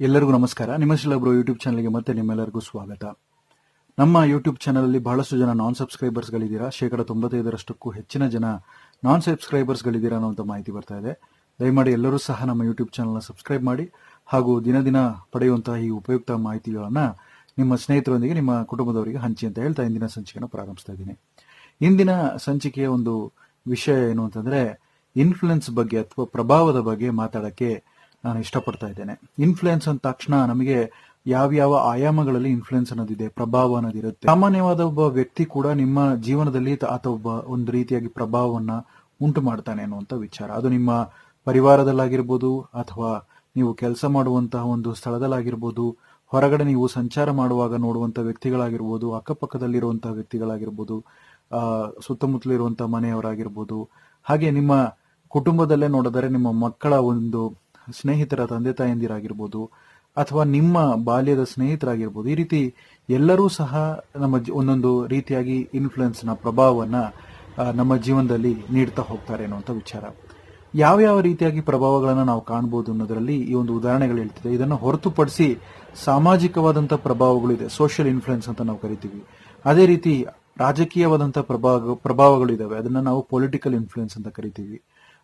ಎಲ್ಲರಿಗೂ ನಮಸ್ಕಾರ. ನಿಮ್ಮ ಶಿಲಬ್ರು ಯೂಟ್ಯೂಬ್ ಚಾನಲ್ಗೆ ಮತ್ತೆ ನಿಮ್ಮೆಲ್ಲರಿಗೂ ಸ್ವಾಗತ. ನಮ್ಮ ಯೂಟ್ಯೂಬ್ ಚಾನಲಲ್ಲಿ ಬಹಳಷ್ಟು ಜನ ನಾನ್ ಸಬ್ಸ್ಕ್ರೈಬರ್ಸ್ಗಳಿದ್ದೀರಾ ಶೇಕಡ ತೊಂಬತ್ತೈದರಷ್ಟಕ್ಕೂ ಹೆಚ್ಚಿನ ಜನ ನಾನ್ ಸಬ್ಸ್ಕ್ರೈಬರ್ಸ್ಗಳಿದ್ದೀರಾ ಅನ್ನೋಂಥ ಮಾಹಿತಿ ಬರ್ತಾ ಇದೆ. ದಯಮಾಡಿ ಎಲ್ಲರೂ ಸಹ ನಮ್ಮ ಯೂಟ್ಯೂಬ್ ಚಾನಲ್ನ ಸಬ್ಸ್ಕ್ರೈಬ್ ಮಾಡಿ ಹಾಗೂ ದಿನ ದಿನ ಪಡೆಯುವಂತಹ ಈ ಉಪಯುಕ್ತ ಮಾಹಿತಿಗಳನ್ನು ನಿಮ್ಮ ಸ್ನೇಹಿತರೊಂದಿಗೆ, ನಿಮ್ಮ ಕುಟುಂಬದವರಿಗೆ ಹಂಚಿ ಅಂತ ಹೇಳ್ತಾ ಇಂದಿನ ಸಂಚಿಕೆಯನ್ನು ಪ್ರಾರಂಭಿಸ್ತಾ ಇದ್ದೀನಿ. ಇಂದಿನ ಸಂಚಿಕೆಯ ಒಂದು ವಿಷಯ ಏನು ಅಂತಂದರೆ ಇನ್ಫ್ಲುಯೆನ್ಸ್ ಬಗ್ಗೆ ಅಥವಾ ಪ್ರಭಾವದ ಬಗ್ಗೆ ಮಾತಾಡಕ್ಕೆ ನಾನು ಇಷ್ಟಪಡ್ತಾ ಇದ್ದೇನೆ. ಇನ್ಫ್ಲುಯೆನ್ಸ್ ಅಂದ ತಕ್ಷಣ ನಮಗೆ ಯಾವ್ಯಾವ ಆಯಾಮಗಳಲ್ಲಿ ಇನ್ಫ್ಲುಯೆನ್ಸ್ ಅನ್ನೋದಿದೆ, ಪ್ರಭಾವ ಅನ್ನೋದಿರುತ್ತೆ. ಸಾಮಾನ್ಯವಾದ ಒಬ್ಬ ವ್ಯಕ್ತಿ ಕೂಡ ನಿಮ್ಮ ಜೀವನದಲ್ಲಿ ಆತ ಒಬ್ಬ ಒಂದು ರೀತಿಯಾಗಿ ಪ್ರಭಾವವನ್ನ ಉಂಟು ಮಾಡ್ತಾನೆ ಅನ್ನುವಂತ ವಿಚಾರ. ಅದು ನಿಮ್ಮ ಪರಿವಾರದಲ್ಲಾಗಿರ್ಬೋದು ಅಥವಾ ನೀವು ಕೆಲಸ ಮಾಡುವಂತಹ ಒಂದು ಸ್ಥಳದಲ್ಲಾಗಿರ್ಬೋದು, ಹೊರಗಡೆ ನೀವು ಸಂಚಾರ ಮಾಡುವಾಗ ನೋಡುವಂತ ವ್ಯಕ್ತಿಗಳಾಗಿರ್ಬೋದು, ಅಕ್ಕಪಕ್ಕದಲ್ಲಿರುವಂತಹ ವ್ಯಕ್ತಿಗಳಾಗಿರ್ಬೋದು, ಆ, ಸುತ್ತಮುತ್ತಲಿರುವಂತಹ ಮನೆಯವರಾಗಿರ್ಬೋದು, ಹಾಗೆ ನಿಮ್ಮ ಕುಟುಂಬದಲ್ಲೇ ನೋಡಿದರೆ ನಿಮ್ಮ ಮಕ್ಕಳ ಒಂದು ಸ್ನೇಹಿತರ ತಂದೆ ತಾಯಂದಿರಾಗಿರ್ಬೋದು ಅಥವಾ ನಿಮ್ಮ ಬಾಲ್ಯದ ಸ್ನೇಹಿತರಾಗಿರ್ಬೋದು, ಈ ರೀತಿ ಎಲ್ಲರೂ ಸಹ ನಮ್ಮ ಒಂದೊಂದು ರೀತಿಯಾಗಿ ಇನ್ಫ್ಲುಯೆನ್ಸ್ನ ಪ್ರಭಾವವನ್ನು ನಮ್ಮ ಜೀವನದಲ್ಲಿ ನೀಡ್ತಾ ಹೋಗ್ತಾರೆ ಅನ್ನುವಂಥ ವಿಚಾರ. ಯಾವ ಯಾವ ರೀತಿಯಾಗಿ ಪ್ರಭಾವಗಳನ್ನು ನಾವು ಕಾಣಬಹುದು ಅನ್ನೋದರಲ್ಲಿ ಈ ಒಂದು ಉದಾಹರಣೆಗಳು ಹೇಳ್ತಿದೆ. ಇದನ್ನು ಹೊರತುಪಡಿಸಿ ಸಾಮಾಜಿಕವಾದಂಥ ಪ್ರಭಾವಗಳು ಇದೆ. ಸೋಷಿಯಲ್ ಇನ್ಫ್ಲುಯೆನ್ಸ್ ಅಂತ ನಾವು ಕರಿತೀವಿ. ಅದೇ ರೀತಿ ರಾಜಕೀಯವಾದಂಥ ಪ್ರಭಾವ ಪ್ರಭಾವಗಳು ಇದಾವೆ. ಅದನ್ನು ನಾವು ಪೊಲಿಟಿಕಲ್ ಇನ್ಫ್ಲುಯೆನ್ಸ್ ಅಂತ ಕರಿತೀವಿ.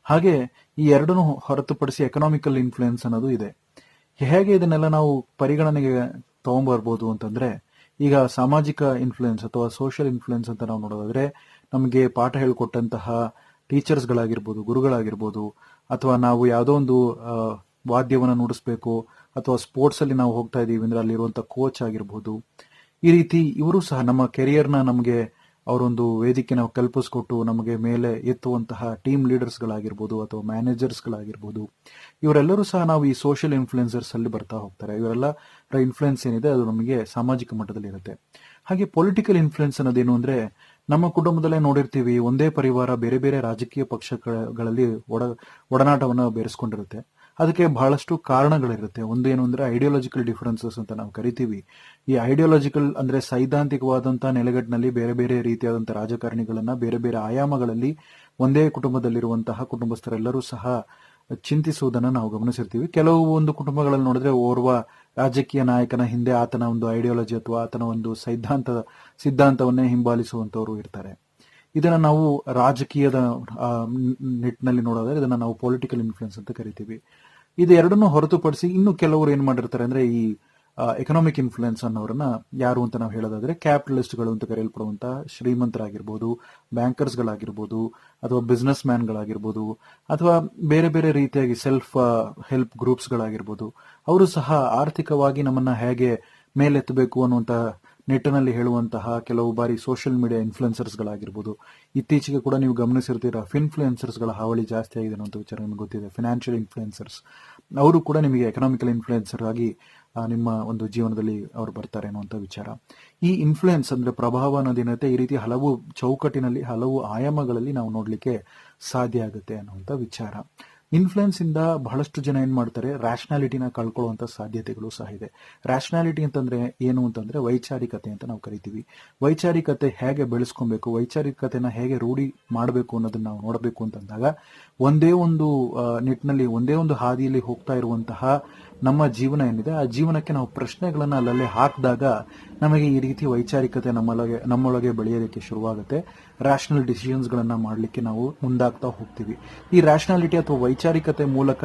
ಹಾಗೆ ಈ ಎರಡನ್ನು ಹೊರತುಪಡಿಸಿ ಎಕನಾಮಿಕಲ್ ಇನ್ಫ್ಲುಯೆನ್ಸ್ ಅನ್ನೋದು ಇದೆ. ಹೇಗೆ ಇದನ್ನೆಲ್ಲ ನಾವು ಪರಿಗಣನೆಗೆ ತಗೊಂಬರ್ಬೋದು ಅಂತಂದ್ರೆ, ಈಗ ಸಾಮಾಜಿಕ ಇನ್ಫ್ಲುಯೆನ್ಸ್ ಅಥವಾ ಸೋಷಿಯಲ್ ಇನ್ಫ್ಲುಯೆನ್ಸ್ ಅಂತ ನಾವು ನೋಡೋದಾದ್ರೆ, ನಮಗೆ ಪಾಠ ಹೇಳಿಕೊಟ್ಟಂತಹ ಟೀಚರ್ಸ್ಗಳಾಗಿರ್ಬೋದು ಗುರುಗಳಾಗಿರ್ಬೋದು, ಅಥವಾ ನಾವು ಯಾವುದೋ ಒಂದು ವಾದ್ಯವನ್ನು ನುಡಿಸ್ಬೇಕು, ಅಥವಾ ಸ್ಪೋರ್ಟ್ಸ್ ಅಲ್ಲಿ ನಾವು ಹೋಗ್ತಾ ಇದೀವಿ ಅಂದ್ರೆ ಅಲ್ಲಿರುವಂತಹ ಕೋಚ್ ಆಗಿರ್ಬೋದು, ಈ ರೀತಿ ಇವರು ಸಹ ನಮ್ಮ ಕೆರಿಯರ್ನ ನಮಗೆ ಅವರೊಂದು ವೇದಿಕೆ ನಾವು ಕಲ್ಪಿಸ್ಕೊಟ್ಟು ನಮಗೆ ಮೇಲೆ ಎತ್ತುವಂತಹ ಟೀಮ್ ಲೀಡರ್ಸ್ಗಳಾಗಿರ್ಬೋದು ಅಥವಾ ಮ್ಯಾನೇಜರ್ಸ್ಗಳಾಗಿರ್ಬೋದು, ಇವರೆಲ್ಲರೂ ಸಹ ನಾವು ಈ ಸೋಷಿಯಲ್ ಇನ್ಫ್ಲುಯೆನ್ಸರ್ಸ್ ಅಲ್ಲಿ ಬರ್ತಾ ಹೋಗ್ತಾರೆ. ಇವರೆಲ್ಲ ಇನ್ಫ್ಲುಯೆನ್ಸ್ ಏನಿದೆ ಅದು ನಮಗೆ ಸಾಮಾಜಿಕ ಮಟ್ಟದಲ್ಲಿ ಇರುತ್ತೆ ಹಾಗೆ ಪೊಲಿಟಿಕಲ್ ಇನ್ಫ್ಲುಯೆನ್ಸ್ ಅನ್ನೋದೇನು ಅಂದ್ರೆ ನಮ್ಮ ಕುಟುಂಬದಲ್ಲೇ ನೋಡಿರ್ತೀವಿ, ಒಂದೇ ಪರಿವಾರ ಬೇರೆ ಬೇರೆ ರಾಜಕೀಯ ಪಕ್ಷಗಳಲ್ಲಿ ಒಡ, ಒಡನಾಟವನ್ನು ಬೆರೆಸ್ಕೊಂಡಿರುತ್ತೆ. ಅದಕ್ಕೆ ಬಹಳಷ್ಟು ಕಾರಣಗಳಿರುತ್ತೆ. ಒಂದು ಏನು ಅಂದ್ರೆ ಐಡಿಯಾಲಜಿಕಲ್ ಡಿಫರೆನ್ಸಸ್ ಅಂತ ನಾವು ಕರಿತೀವಿ. ಈ ಐಡಿಯಾಲಜಿಕಲ್ ಅಂದ್ರೆ ಸೈದ್ಧಾಂತಿಕವಾದಂಥ ನೆಲೆಗಟ್ಟಿನಲ್ಲಿ ಬೇರೆ ಬೇರೆ ರೀತಿಯಾದಂಥ ರಾಜಕಾರಣಿಗಳನ್ನು ಬೇರೆ ಬೇರೆ ಆಯಾಮಗಳಲ್ಲಿ ಒಂದೇ ಕುಟುಂಬದಲ್ಲಿರುವಂತಹ ಕುಟುಂಬಸ್ಥರೆಲ್ಲರೂ ಸಹ ಚಿಂತಿಸುವುದನ್ನು ನಾವು ಗಮನಿಸಿರ್ತೀವಿ. ಕೆಲವು ಒಂದು ಕುಟುಂಬಗಳಲ್ಲಿ ನೋಡಿದ್ರೆ ಓರ್ವ ರಾಜಕೀಯ ನಾಯಕನ ಹಿಂದೆ ಆತನ ಒಂದು ಐಡಿಯಾಲಜಿ ಅಥವಾ ಆತನ ಒಂದು ಸೈದ್ಧಾಂತ, ಸಿದ್ಧಾಂತವನ್ನೇ ಹಿಂಬಾಲಿಸುವಂತವರು ಇರ್ತಾರೆ. ಇದನ್ನ ನಾವು ರಾಜಕೀಯದ ನಿಟ್ಟಿನಲ್ಲಿ ನೋಡೋದಾದ್ರೆ ಇದನ್ನ ನಾವು ಪೊಲಿಟಿಕಲ್ ಇನ್ಫ್ಲುಯೆನ್ಸ್ ಅಂತ ಕರಿತೀವಿ. ಇದು ಎರಡನ್ನು ಹೊರತುಪಡಿಸಿ ಇನ್ನು ಕೆಲವರು ಏನ್ ಮಾಡಿರ್ತಾರೆ ಅಂದ್ರೆ ಈ ಎಕನಾಮಿಕ್ ಇನ್ಫ್ಲುಯೆನ್ಸ್ ಅನ್ನೋರನ್ನ ಯಾರು ಅಂತ ನಾವು ಹೇಳೋದಾದ್ರೆ ಕ್ಯಾಪಿಟಲಿಸ್ಟ್ಗಳು ಅಂತ ಕರೆಯಲ್ಪಡುವಂತಹ ಶ್ರೀಮಂತರಾಗಿರ್ಬೋದು ಬ್ಯಾಂಕರ್ಸ್ಗಳಾಗಿರ್ಬೋದು ಅಥವಾ ಬಿಸ್ನೆಸ್ ಮ್ಯಾನ್ಗಳಾಗಿರ್ಬೋದು ಅಥವಾ ಬೇರೆ ಬೇರೆ ರೀತಿಯಾಗಿ ಸೆಲ್ಫ್ ಹೆಲ್ಪ್ ಗ್ರೂಪ್ಸ್ಗಳಾಗಿರ್ಬೋದು ಅವರು ಸಹ ಆರ್ಥಿಕವಾಗಿ ನಮ್ಮನ್ನ ಹೇಗೆ ಮೇಲೆತ್ತಬೇಕು ಅನ್ನುವಂತ ನಿಟ್ಟಿನಲ್ಲಿ ಹೇಳುವಂತಹ ಕೆಲವು ಬಾರಿ ಸೋಷಿಯಲ್ ಮೀಡಿಯಾ ಇನ್ಫ್ಲುಯೆನ್ಸರ್ಸ್ಗಳಾಗಿರ್ಬೋದು ಇತ್ತೀಚೆಗೆ ಕೂಡ ನೀವು ಗಮನಿಸಿರ್ತೀರ ಇನ್ಫ್ಲುಯೆನ್ಸರ್ಸ್ಗಳ ಹಾವಳಿ ಜಾಸ್ತಿ ಆಗಿದೆ ಅನ್ನೋಂಥ ವಿಚಾರ ನಿಮಗೆ ಗೊತ್ತಿದೆ. ಫಿನಾನ್ಷಿಯಲ್ ಇನ್ಫ್ಲುಯೆನ್ಸರ್ಸ್ ಅವರು ಕೂಡ ನಿಮಗೆ ಎಕನಾಮಿಕಲ್ ಇನ್ಫ್ಲುಯೆನ್ಸರ್ ಆಗಿ ನಿಮ್ಮ ಒಂದು ಜೀವನದಲ್ಲಿ ಅವರು ಬರ್ತಾರೆ ಅನ್ನುವಂಥ ವಿಚಾರ. ಈ ಇನ್ಫ್ಲುಯೆನ್ಸ್ ಅಂದ್ರೆ ಪ್ರಭಾವ ಅನ್ನೋದೇನತ್ತೆ ಈ ರೀತಿ ಹಲವು ಚೌಕಟ್ಟಿನಲ್ಲಿ, ಹಲವು ಆಯಾಮಗಳಲ್ಲಿ ನಾವು ನೋಡಲಿಕ್ಕೆ ಸಾಧ್ಯ ಆಗುತ್ತೆ ಅನ್ನುವಂಥ ವಿಚಾರ. ಇನ್ಫ್ಲುಯೆನ್ಸ್ ಇಂದ ಬಹಳಷ್ಟು ಜನ ಏನ್ ಮಾಡ್ತಾರೆ? ರ್ಯಾಷನಾಲಿಟಿನ ಕಳ್ಕೊಳ್ಳುವಂತ ಸಾಧ್ಯತೆಗಳು ಸಹ ಇದೆ. ರ್ಯಾಷನಾಲಿಟಿ ಅಂತಂದ್ರೆ ಏನು ಅಂತಂದ್ರೆ ವೈಚಾರಿಕತೆ ಅಂತ ನಾವು ಕರಿತೀವಿ. ವೈಚಾರಿಕತೆ ಹೇಗೆ ಬೆಳೆಸ್ಕೊಬೇಕು? ವೈಚಾರಿಕತೆನ ಹೇಗೆ ರೂಢಿ ಮಾಡಬೇಕು ಅನ್ನೋದನ್ನ ನಾವು ನೋಡಬೇಕು ಅಂತಂದಾಗ, ಒಂದೇ ಒಂದು ನಿಟ್ಟಿನಲ್ಲಿ ಒಂದೇ ಒಂದು ಹಾದಿಯಲ್ಲಿ ಹೋಗ್ತಾ ಇರುವಂತಹ ನಮ್ಮ ಜೀವನ ಏನಿದೆ, ಆ ಜೀವನಕ್ಕೆ ನಾವು ಪ್ರಶ್ನೆಗಳನ್ನು ಅಲ್ಲಲ್ಲಿ ಹಾಕಿದಾಗ ನಮಗೆ ಈ ರೀತಿ ವೈಚಾರಿಕತೆ ನಮ್ಮೊಳಗೆ ನಮ್ಮೊಳಗೆ ಬೆಳೆಯೋದಕ್ಕೆ ಶುರುವಾಗುತ್ತೆ. ರ್ಯಾಷನಲ್ ಡಿಸಿಷನ್ಸ್ ಗಳನ್ನ ಮಾಡಲಿಕ್ಕೆ ನಾವು ಮುಂದಾಗ್ತಾ ಹೋಗ್ತೀವಿ. ಈ ರ್ಯಾಷನಾಲಿಟಿ ಅಥವಾ ವೈಚಾರಿಕತೆ ಮೂಲಕ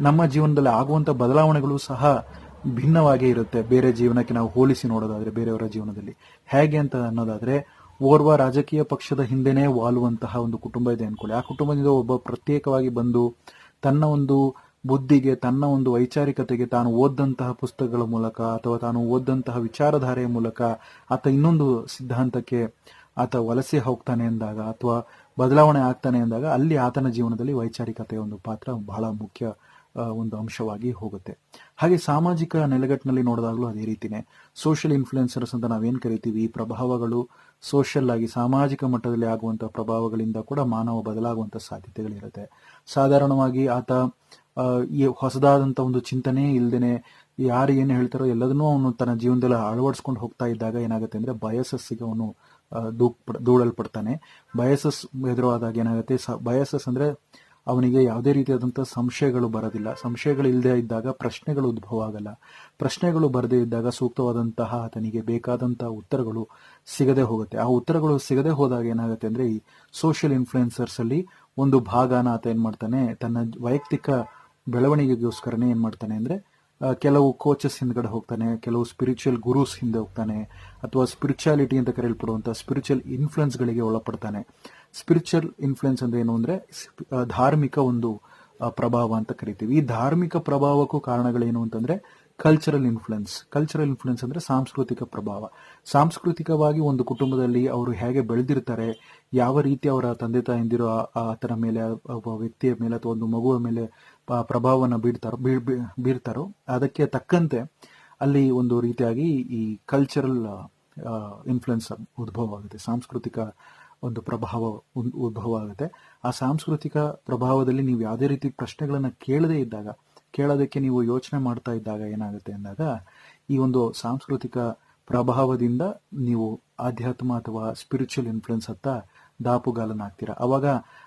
ನಮ್ಮ ಜೀವನದಲ್ಲಿ ಆಗುವಂತ ಬದಲಾವಣೆಗಳು ಸಹ ಭಿನ್ನವಾಗೇ ಇರುತ್ತೆ. ಬೇರೆ ಜೀವನಕ್ಕೆ ನಾವು ಹೋಲಿಸಿ ನೋಡೋದಾದ್ರೆ, ಬೇರೆಯವರ ಜೀವನದಲ್ಲಿ. ಹೇಗೆ ಅಂತ ಅನ್ನೋದಾದ್ರೆ, ಓರ್ವ ರಾಜಕೀಯ ಪಕ್ಷದ ಹಿಂದೆನೇ ವಾಲುವಂತಹ ಒಂದು ಕುಟುಂಬ ಇದೆ ಅನ್ಕೊಳ್ಳಿ. ಆ ಕುಟುಂಬದಿಂದ ಒಬ್ಬ ಪ್ರತ್ಯೇಕವಾಗಿ ಬಂದು ತನ್ನ ಒಂದು ಬುದ್ಧಿಗೆ, ತನ್ನ ಒಂದು ವೈಚಾರಿಕತೆಗೆ ತಾನು ಓದಂತಹ ಪುಸ್ತಕಗಳ ಮೂಲಕ ಅಥವಾ ತಾನು ಓದಂತಹ ವಿಚಾರಧಾರೆಯ ಮೂಲಕ ಆತ ಇನ್ನೊಂದು ಸಿದ್ಧಾಂತಕ್ಕೆ ಆತ ವಲಸೆ ಹೋಗ್ತಾನೆ ಎಂದಾಗ ಅಥವಾ ಬದಲಾವಣೆ ಆಗ್ತಾನೆ ಎಂದಾಗ ಅಲ್ಲಿ ಆತನ ಜೀವನದಲ್ಲಿ ವೈಚಾರಿಕತೆಯ ಒಂದು ಪಾತ್ರ ಬಹಳ ಮುಖ್ಯ ಒಂದು ಅಂಶವಾಗಿ ಹೋಗುತ್ತೆ. ಹಾಗೆ ಸಾಮಾಜಿಕ ನೆಲೆಗಟ್ಟಿನಲ್ಲಿ ನೋಡಿದಾಗಲೂ ಅದೇ ರೀತಿನೇ. ಸೋಷಿಯಲ್ ಇನ್ಫ್ಲುಯೆನ್ಸರ್ಸ್ ಅಂತ ನಾವೇನು ಕರಿತೀವಿ? ಈ ಪ್ರಭಾವಗಳು ಸೋಷಿಯಲ್ ಆಗಿ ಸಾಮಾಜಿಕ ಮಟ್ಟದಲ್ಲಿ ಆಗುವಂತಹ ಪ್ರಭಾವಗಳಿಂದ ಕೂಡ ಮಾನವ ಬದಲಾಗುವಂತ ಸಾಧ್ಯತೆಗಳಿರುತ್ತೆ. ಸಾಧಾರಣವಾಗಿ ಆತ ಈ ಹೊಸದಾದಂತ ಒಂದು ಚಿಂತನೆ ಇಲ್ದೇನೆ ಯಾರು ಏನು ಹೇಳ್ತಾರೋ ಎಲ್ಲದನ್ನೂ ಅವನು ತನ್ನ ಜೀವನದಲ್ಲಿ ಅಳವಡಿಸ್ಕೊಂಡು ಹೋಗ್ತಾ ಇದ್ದಾಗ ಏನಾಗುತ್ತೆ ಅಂದ್ರೆ ಬಯಸಸ್ಸಿಗೆ ಅವನು ದೂಕ್ ದೂಳಲ್ಪಡ್ತಾನೆ. ಬಯಸಸ್ ಎದುರಾದಾಗ ಏನಾಗುತ್ತೆ ಬಯಸಸ್ ಅಂದ್ರೆ ಅವನಿಗೆ ಯಾವುದೇ ರೀತಿಯಾದಂಥ ಸಂಶಯಗಳು ಬರೋದಿಲ್ಲ. ಸಂಶಯಗಳು ಇಲ್ಲದೆ ಇದ್ದಾಗ ಪ್ರಶ್ನೆಗಳು ಉದ್ಭವ ಆಗಲ್ಲ. ಪ್ರಶ್ನೆಗಳು ಬರದೇ ಇದ್ದಾಗ ಸೂಕ್ತವಾದಂತಹ ಆತನಿಗೆ ಬೇಕಾದಂತಹ ಉತ್ತರಗಳು ಸಿಗದೆ ಹೋಗುತ್ತೆ. ಆ ಉತ್ತರಗಳು ಸಿಗದೆ ಹೋದಾಗ ಏನಾಗುತ್ತೆ ಅಂದ್ರೆ ಈ ಸೋಷಿಯಲ್ ಇನ್ಫ್ಲುಯೆನ್ಸರ್ಸ್ ಅಲ್ಲಿ ಒಂದು ಭಾಗನ ಆತ ಏನ್ ಮಾಡ್ತಾನೆ, ತನ್ನ ವೈಯಕ್ತಿಕ ಬೆಳವಣಿಗೆಗೋಸ್ಕರನೇ ಏನು ಮಾಡ್ತಾನೆ ಅಂದ್ರೆ ಕೆಲವು ಕೋಚಸ್ ಹಿಂದ್ಗಡೆ ಹೋಗ್ತಾನೆ, ಕೆಲವು ಸ್ಪಿರಿಚುವಲ್ ಗುರುಸ್ ಹಿಂದೆ ಹೋಗ್ತಾನೆ, ಅಥವಾ ಸ್ಪಿರಿಚುಯಾಲಿಟಿ ಅಂತ ಕರೆಯಲ್ಪಡುವಂಥ ಸ್ಪಿರಿಚುವಲ್ ಇನ್ಫ್ಲುಯೆನ್ಸ್ಗಳಿಗೆ ಒಳಪಡ್ತಾನೆ. ಸ್ಪಿರಿಚುವಲ್ ಇನ್ಫ್ಲುಯೆನ್ಸ್ ಅಂದ್ರೆ ಏನು ಅಂದ್ರೆ ಧಾರ್ಮಿಕ ಒಂದು ಪ್ರಭಾವ ಅಂತ ಕರಿತೀವಿ. ಈ ಧಾರ್ಮಿಕ ಪ್ರಭಾವಕ್ಕೂ ಕಾರಣಗಳೇನು ಅಂತಂದ್ರೆ ಕಲ್ಚರಲ್ ಇನ್ಫ್ಲುಯೆನ್ಸ್ ಕಲ್ಚರಲ್ ಇನ್ಫ್ಲುಯೆನ್ಸ್ ಅಂದ್ರೆ ಸಾಂಸ್ಕೃತಿಕ ಪ್ರಭಾವ. ಸಾಂಸ್ಕೃತಿಕವಾಗಿ ಒಂದು ಕುಟುಂಬದಲ್ಲಿ ಅವರು ಹೇಗೆ ಬೆಳೆದಿರ್ತಾರೆ, ಯಾವ ರೀತಿ ಅವರ ತಂದೆ ತಾಯಿಂದಿರೋ ಆತನ ಮೇಲೆ ಒಬ್ಬ ವ್ಯಕ್ತಿಯ ಮೇಲೆ ಅಥವಾ ಒಂದು ಮಗುವ ಮೇಲೆ ಪ- ಪ್ರಭಾವನ ಬೀಳ್ತಾರೋ, ಬೀಳ್- ಬೀಳ್- ಬೀರ್ತಾರೋ ಅದಕ್ಕೆ ತಕ್ಕಂತೆ ಅಲ್ಲಿ ಒಂದು ರೀತಿಯಾಗಿ ಈ ಕಲ್ಚರಲ್ ಇನ್ಫ್ಲುಯೆನ್ಸ್ ಉದ್ಭವ ಆಗುತ್ತೆ. ಸಾಂಸ್ಕೃತಿಕ ಒಂದು ಪ್ರಭಾವ ಉದ್- ಉದ್ಭವ ಆಗುತ್ತೆ. ಆ ಸಾಂಸ್ಕೃತಿಕ ಪ್ರಭಾವದಲ್ಲಿ ನೀವು ಯಾವುದೇ ರೀತಿ ಪ್ರಶ್ನೆಗಳನ್ನು ಕೇಳದೇ ಇದ್ದಾಗ, ಕೇಳೋದಕ್ಕೆ ನೀವು ಯೋಚನೆ ಮಾಡ್ತಾ ಇದ್ದಾಗ ಏನಾಗುತ್ತೆ ಅಂದಾಗ, ಈ ಒಂದು ಸಾಂಸ್ಕೃತಿಕ ಪ್ರಭಾವದಿಂದ ನೀವು ಆಧ್ಯಾತ್ಮ ಅಥವಾ ಸ್ಪಿರಿಚುವಲ್ ಇನ್ಫ್ಲುಯೆನ್ಸ್ ಹತ್ತ ದಾಪುಗಾಲನಾಗ್ತೀರಾ ಅವಾಗ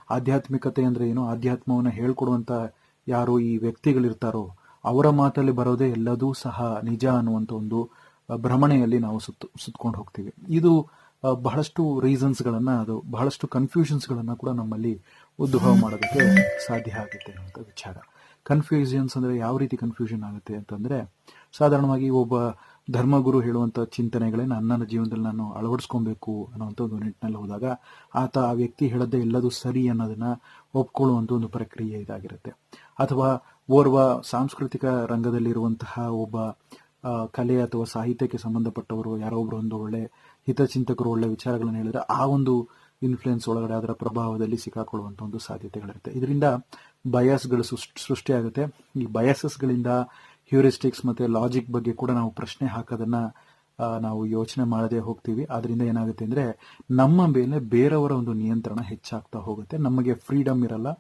ಆಧ್ಯಾತ್ಮಿಕತೆ ಅಂದ್ರೆ ಏನು? ಆಧ್ಯಾತ್ಮವನ್ನು ಹೇಳ್ಕೊಡುವಂತ ಯಾರು ಈ ವ್ಯಕ್ತಿಗಳಿರ್ತಾರೋ ಅವರ ಮಾತಲ್ಲಿ ಬರೋದೇ ಎಲ್ಲದೂ ಸಹ ನಿಜ ಅನ್ನುವಂತ ಒಂದು ಭ್ರಮಣೆಯಲ್ಲಿ ನಾವು ಸುತ್ತ, ಸುತ್ಕೊಂಡು ಹೋಗ್ತೀವಿ. ಇದು ಬಹಳಷ್ಟು ರೀಸನ್ಸ್ ಗಳನ್ನ ಅದು ಬಹಳಷ್ಟು ಕನ್ಫ್ಯೂಷನ್ಸ್ ಗಳನ್ನ ಕೂಡ ನಮ್ಮಲ್ಲಿ ಉದ್ಭವ ಮಾಡೋದಕ್ಕೆ ಸಾಧ್ಯ ಆಗುತ್ತೆ ಅನ್ನುವಂಥ ವಿಚಾರ. ಕನ್ಫ್ಯೂಷನ್ಸ್ ಅಂದ್ರೆ ಯಾವ ರೀತಿ ಕನ್ಫ್ಯೂಷನ್ ಆಗುತ್ತೆ ಅಂತಂದ್ರೆ, ಸಾಧಾರಣವಾಗಿ ಒಬ್ಬ ಧರ್ಮಗುರು ಹೇಳುವಂತ ಚಿಂತನೆಗಳೇ ನನ್ನ ಜೀವನದಲ್ಲಿ ನಾನು ಅಳವಡಿಸ್ಕೊಬೇಕು ಅನ್ನುವಂಥ ಒಂದು ನಿಟ್ಟಿನಲ್ಲಿ ಹೋದಾಗ ಆತ ಆ ವ್ಯಕ್ತಿ ಹೇಳದೆ ಎಲ್ಲದೂ ಸರಿ ಅನ್ನೋದನ್ನ ಒಪ್ಕೊಳ್ಳುವಂಥ ಒಂದು ಪ್ರಕ್ರಿಯೆ ಇದಾಗಿರುತ್ತೆ. ಅಥವಾ ಓರ್ವ ಸಾಂಸ್ಕೃತಿಕ ರಂಗದಲ್ಲಿರುವಂತಹ ಒಬ್ಬ ಕಲೆ ಅಥವಾ ಸಾಹಿತ್ಯಕ್ಕೆ ಸಂಬಂಧಪಟ್ಟವರು, ಯಾರೋ ಒಬ್ಬರು ಒಂದು ಒಳ್ಳೆ ಹಿತಚಿಂತಕರು, ಒಳ್ಳೆ ವಿಚಾರಗಳನ್ನು ಹೇಳಿದ್ರೆ ಆ ಒಂದು ಇನ್ಫ್ಲುಯೆನ್ಸ್ ಒಳಗಡೆ ಅದರ ಪ್ರಭಾವದಲ್ಲಿ ಸಿಕ್ಕಾಕೊಳ್ಳುವಂಥ ಒಂದು ಸಾಧ್ಯತೆಗಳಿರುತ್ತೆ. ಇದರಿಂದ ಬಯಾಸ್ಗಳು ಸೃಷ್ಟಿಯಾಗುತ್ತೆ. ಈ ಬಯಾಸಸ್ಗಳಿಂದ ಹ್ಯೂರಿಸ್ಟಿಕ್ಸ್ ಮತ್ತೆ ಲಾಜಿಕ್ ಬಗ್ಗೆ ಕೂಡ ನಾವು ಪ್ರಶ್ನೆ ಹಾಕೋದನ್ನ ನಾವು ಯೋಚನೆ ಮಾಡದೆ ಹೋಗ್ತೀವಿ. ಅದರಿಂದ ಏನಾಗುತ್ತೆ ಅಂದ್ರೆ ನಮ್ಮ ಮೇಲೆ ಬೇರೆಯವರ ಒಂದು ನಿಯಂತ್ರಣ ಹೆಚ್ಚಾಗ್ತಾ ಹೋಗುತ್ತೆ. ನಮಗೆ ಫ್ರೀಡಮ್ ಇರಲ್ಲ.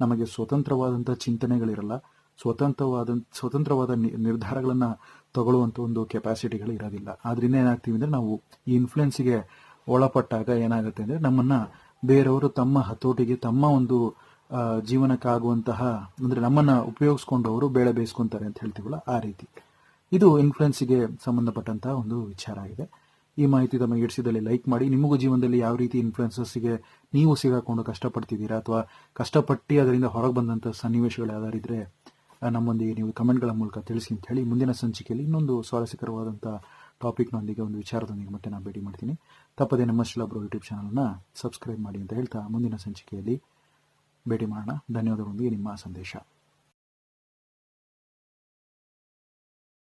ನಮಗೆ ಸ್ವತಂತ್ರವಾದಂಥ ಚಿಂತನೆಗಳಿರಲ್ಲ, ಸ್ವತಂತ್ರವಾದ ಸ್ವತಂತ್ರವಾದ ನಿರ್ಧಾರಗಳನ್ನು ತಗೊಳ್ಳುವಂತ ಒಂದು ಕೆಪಾಸಿಟಿಗಳು ಇರೋದಿಲ್ಲ. ಆದ್ರಿಂದ ಏನಾಗ್ತೀವಿ ಅಂದ್ರೆ ನಾವು ಈ ಇನ್ಫ್ಲುಯೆನ್ಸ್ಗೆ ಒಳಪಟ್ಟಾಗ ಏನಾಗುತ್ತೆ ಅಂದ್ರೆ ನಮ್ಮನ್ನ ಬೇರೆಯವರು ತಮ್ಮ ಹತೋಟಿಗೆ, ತಮ್ಮ ಒಂದು ಜೀವನಕ್ಕಾಗುವಂತಹ ಅಂದ್ರೆ ನಮ್ಮನ್ನ ಉಪಯೋಗಿಸ್ಕೊಂಡವರು ಬೇಳೆ ಬೇಯಿಸ್ಕೊಂತಾರೆ ಅಂತ ಹೇಳ್ತೀವಲ್ಲ ಆ ರೀತಿ. ಇದು ಇನ್ಫ್ಲುಯೆನ್ಸ್ಗೆ ಸಂಬಂಧಪಟ್ಟಂತಹ ಒಂದು ವಿಚಾರ ಆಗಿದೆ. ಈ ಮಾಹಿತಿ ತಮಗೆ ಇಡಿಸಿದಲ್ಲಿ ಲೈಕ್ ಮಾಡಿ. ನಿಮಗೂ ಜೀವನದಲ್ಲಿ ಯಾವ ರೀತಿ ಇನ್ಫ್ಲುಯೆನ್ಸಸ್ಗೆ ನೀವು ಸಿಗಾಕೊಂಡು ಕಷ್ಟಪಡ್ತಿದ್ದೀರಾ ಅಥವಾ ಕಷ್ಟಪಟ್ಟು ಅದರಿಂದ ಹೊರಗೆ ಬಂದಂಥ ಸನ್ನಿವೇಶಗಳು ಯಾವ್ದಾರು ಇದ್ರೆ ನಮ್ಮೊಂದಿಗೆ ನೀವು ಕಮೆಂಟ್ಗಳ ಮೂಲಕ ತಿಳಿಸಿ ಅಂತ ಹೇಳಿ. ಮುಂದಿನ ಸಂಚಿಕೆಯಲ್ಲಿ ಇನ್ನೊಂದು ಸ್ವಾರಸ್ಯಕರವಾದಂಥ ಟಾಪಿಕ್ನೊಂದಿಗೆ ಒಂದು ವಿಚಾರದೊಂದಿಗೆ ಮತ್ತೆ ನಾನು ಭೇಟಿ ಮಾಡ್ತೀನಿ. ತಪ್ಪದೆ ನಮ್ಮ ಶಿಲಾಬ್ರೋ ಯೂಟ್ಯೂಬ್ ಚಾನಲ್ನ ಸಬ್ಸ್ಕ್ರೈಬ್ ಮಾಡಿ ಅಂತ ಹೇಳ್ತಾ ಮುಂದಿನ ಸಂಚಿಕೆಯಲ್ಲಿ ಭೇಟಿ ಮಾಡೋಣ. ಧನ್ಯವಾದಗಳೊಂದಿಗೆ ನಿಮ್ಮ ಸಂದೇಶ.